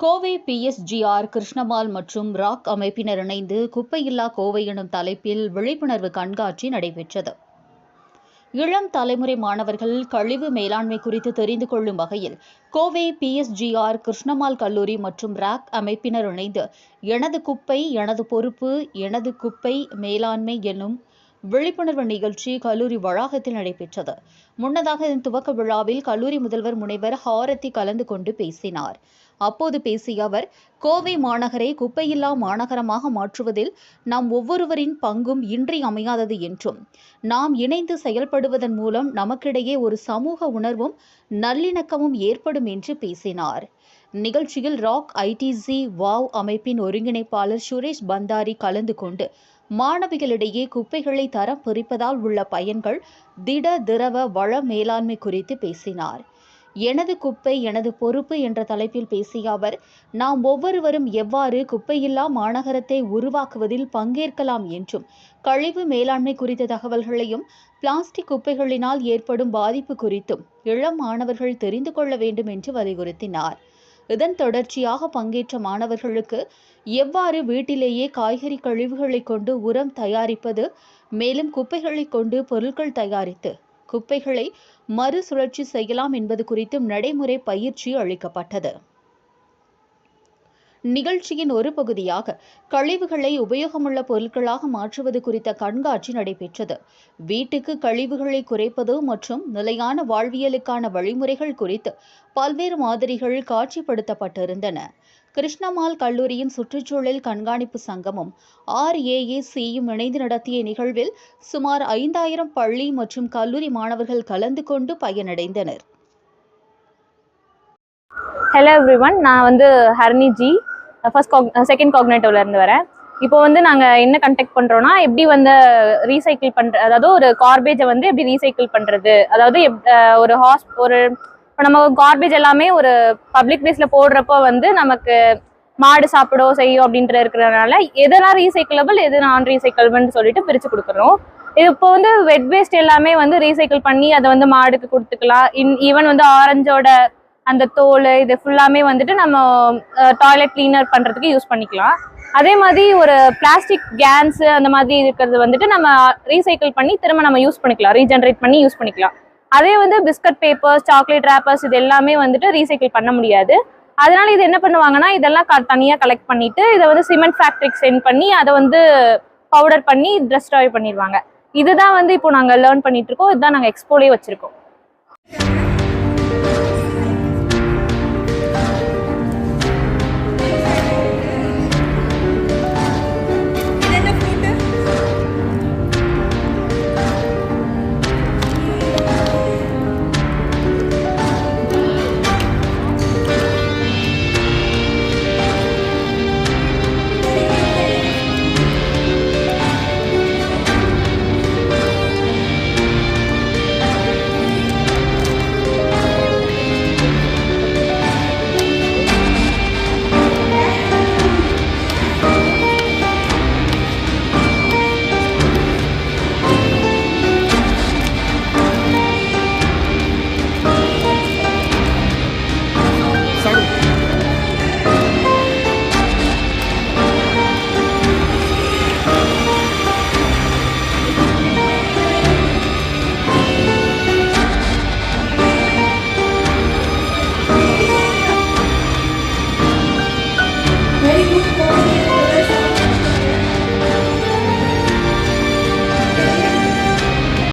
Kovai PSGR Krishnammal மற்றும் rock அமைப்பினர் இணைந்து குப்பையில்லா கோவை எனும் தலைப்பில் விழிப்புணர்வு கண்காட்சி நடைபெற்றது. இளம் தலைமுறை மாணவர்கள் கழிவு மேலாண்மை குறித்து தெரிந்து கொள்ளும் வகையில் கோவை பிஎஸ்ஜிஆர் கிருஷ்ணமால் கல்லூரி மற்றும் ராக் அமைப்பினர் இணைந்து எனது குப்பை எனது பொறுப்பு எனது குப்பை மேலாண்மை என்னும் விழிப்புணர்வு நிகழ்ச்சி கல்லூரி வளாகத்தில் நடைபெற்றது. முன்னதாக இதன் துவக்க விழாவில் கல்லூரி முதல்வர் முனைவர் ஹாரதி கலந்து கொண்டு பேசினார். அப்போது பேசிய அவர் கோவை மாநகரை குப்பையில்லா மாநகரமாக மாற்றுவதில் நாம் ஒவ்வொருவரின் பங்கும் இன்றியமையாதது என்றும் நாம் இணைந்து செயல்படுவதன் மூலம் நமக்கிடையே ஒரு சமூக உணர்வும் நல்லிணக்கமும் ஏற்படும் என்று பேசினார். நிகழ்ச்சியில் ராக் ஐடிசி வாவ் அமைப்பின் ஒருங்கிணைப்பாளர் சுரேஷ் பந்தாரி கலந்து கொண்டு மாணவிகளிடையே குப்பைகளை தரம் பிரிப்பதால் உள்ள பயன்கள் திட திரவ வள மேலாண்மை குறித்து பேசினார். எனது குப்பை எனது பொறுப்பு என்ற தலைப்பில் பேசிய அவர் நாம் ஒவ்வொருவரும் எவ்வாறு குப்பையில்லா மாநகரத்தை உருவாக்குவதில் பங்கேற்கலாம் என்றும் கழிவு மேலாண்மை குறித்த தகவல்களையும் பிளாஸ்டிக் குப்பைகளினால் ஏற்படும் பாதிப்பு குறித்தும் இளம் மாணவர்கள் தெரிந்து கொள்ள வேண்டும் என்று வலியுறுத்தினார். இதன் தொடர்ச்சியாக பங்கேற்ற மாணவர்களுக்கு எவ்வாறு வீட்டிலேயே காய்கறி கழிவுகளை கொண்டு உரம் தயாரிப்பது மேலும் குப்பைகளை கொண்டு பொருட்கள் தயாரித்து குப்பைகளை மறுசுழற்சி செய்யலாம் என்பது குறித்தும் நடைமுறை பயிற்சி அளிக்கப்பட்டது. நிகழ்ச்சியின் ஒரு பகுதியாக கழிவுகளை உபயோகமுள்ள பொருட்களாக மாற்றுவது குறித்த கண்காட்சி நடைபெற்றது. வீட்டுக்கு கழிவுகளை குறைப்பது மற்றும் நிலையான வாழ்வியலுக்கான வழிமுறைகள் குறித்து பல்வேறு மாதிரிகள் காட்சிப்படுத்தப்பட்டிருந்தன. கிருஷ்ணமால் கல்லூரியின் சுற்றுச்சூழல் கண்காணிப்பு சங்கமும் ஆர்ஏஏசியும் இணைந்து நடத்திய நிகழ்வில் சுமார் ஐந்தாயிரம் பள்ளி மற்றும் கல்லூரி மாணவர்கள் கலந்து கொண்டு பயனடைந்தனர். ஹலோ எவ்ரிவன் நான் வந்து ஹர்னி ஜி. ஃபர்ஸ்ட் காக் செகண்ட் காக்னேட்டிவ்ல இருந்து வரேன். இப்போ வந்து நாங்கள் என்ன கண்டெக்ட் பண்ணுறோன்னா எப்படி வந்து ரீசைக்கிள் பண்ணுற அதாவது ஒரு கார்பேஜை வந்து எப்படி ரீசைக்கிள் பண்ணுறது அதாவது எப்- ஒரு ஹாஸ் ஒரு இப்போ நம்ம கார்பேஜ் எல்லாமே ஒரு பப்ளிக் பிளேஸில் போடுறப்போ வந்து நமக்கு மாடு சாப்பிடும் செய்யும் அப்படின்ற இருக்கிறதுனால எதெல்லாம் ரீசைக்கிளபிள் எது நான் ரீசைக்கிளபிள்னு சொல்லிட்டு பிரித்து கொடுக்குறோம். இது இப்போ வந்து வெட் வேஸ்ட் எல்லாமே வந்து ரீசைக்கிள் பண்ணி அதை வந்து மாடுக்கு கொடுத்துக்கலாம். இன் ஈவன் வந்து ஆரஞ்சோட அந்த தோல் இது ஃபுல்லாமே வந்துட்டு நம்ம டாய்லெட் க்ளீனர் பண்ணுறதுக்கு யூஸ் பண்ணிக்கலாம். அதே மாதிரி ஒரு பிளாஸ்டிக் கேன்ஸு அந்த மாதிரி இருக்கிறது வந்துட்டு நம்ம ரீசைக்கிள் பண்ணி திரும்ப நம்ம யூஸ் பண்ணிக்கலாம். ரீஜென்ரேட் பண்ணி யூஸ் பண்ணிக்கலாம். அதே வந்து பிஸ்கட் பேப்பர்ஸ் சாக்லேட் ரேப்பர்ஸ் இது எல்லாமே வந்துட்டு ரீசைக்கிள் பண்ண முடியாது. அதனால இது என்ன பண்ணுவாங்கன்னா இதெல்லாம் க தனியாக கலெக்ட் பண்ணிட்டு இதை வந்து சிமெண்ட் ஃபேக்ட்ரிக்கு சென்ட் பண்ணி அதை வந்து பவுடர் பண்ணி டிஸ்ட்ராய் பண்ணிடுவாங்க. இதுதான் வந்து இப்போ நாங்கள் லேர்ன் பண்ணிட்டு இருக்கோம். இதுதான் நாங்கள் எக்ஸ்போலே வச்சிருக்கோம்.